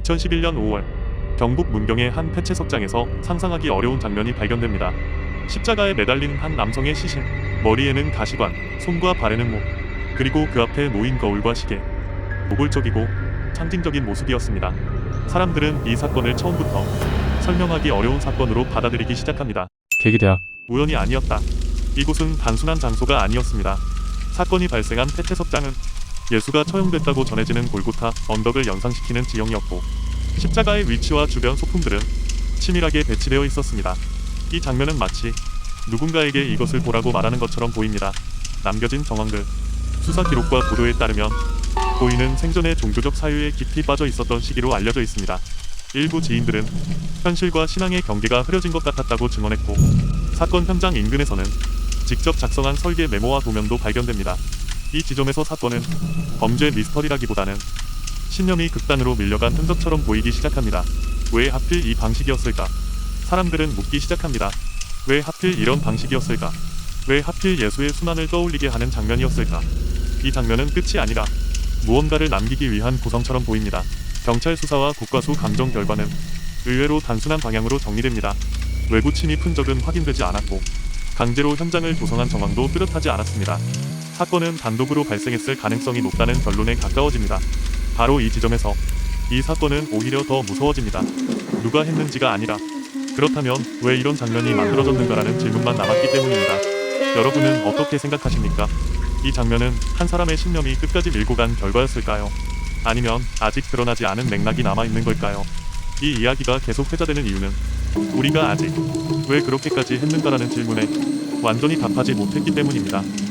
2011년 5월 경북 문경의 한 폐채석장에서 상상하기 어려운 장면이 발견됩니다. 십자가에 매달린 한 남성의 시신, 머리에는 가시관, 손과 발에는 목, 그리고 그 앞에 놓인 거울과 시계. 노골적이고 상징적인 모습이었습니다. 사람들은 이 사건을 처음부터 설명하기 어려운 사건으로 받아들이기 시작합니다. 계기대학 우연이 아니었다. 이곳은 단순한 장소가 아니었습니다. 사건이 발생한 폐채석장은 예수가 처형됐다고 전해지는 골고타 언덕을 연상시키는 지형이었고 십자가의 위치와 주변 소품들은 치밀하게 배치되어 있었습니다. 이 장면은 마치 누군가에게 이것을 보라고 말하는 것처럼 보입니다. 남겨진 정황들, 수사 기록과 보도에 따르면 고인은 생전에 종교적 사유에 깊이 빠져 있었던 시기로 알려져 있습니다. 일부 지인들은 현실과 신앙의 경계가 흐려진 것 같았다고 증언했고 사건 현장 인근에서는 직접 작성한 설계 메모와 도면도 발견됩니다. 이 지점에서 사건은 범죄 미스터리라기보다는 신념이 극단으로 밀려간 흔적처럼 보이기 시작합니다. 왜 하필 이 방식이었을까? 사람들은 묻기 시작합니다. 왜 하필 이런 방식이었을까? 왜 하필 예수의 순환을 떠올리게 하는 장면이었을까? 이 장면은 끝이 아니라 무언가를 남기기 위한 구성처럼 보입니다. 경찰 수사와 국과수 감정 결과는 의외로 단순한 방향으로 정리됩니다. 외부 침입 흔적은 확인되지 않았고 강제로 현장을 조성한 정황도 뚜렷하지 않았습니다. 사건은 단독으로 발생했을 가능성이 높다는 결론에 가까워집니다. 바로 이 지점에서 이 사건은 오히려 더 무서워집니다. 누가 했는지가 아니라 그렇다면 왜 이런 장면이 만들어졌는가라는 질문만 남았기 때문입니다. 여러분은 어떻게 생각하십니까? 이 장면은 한 사람의 신념이 끝까지 밀고 간 결과였을까요? 아니면 아직 드러나지 않은 맥락이 남아 있는 걸까요? 이 이야기가 계속 회자되는 이유는 우리가 아직 왜 그렇게까지 했는가라는 질문에 완전히 답하지 못했기 때문입니다.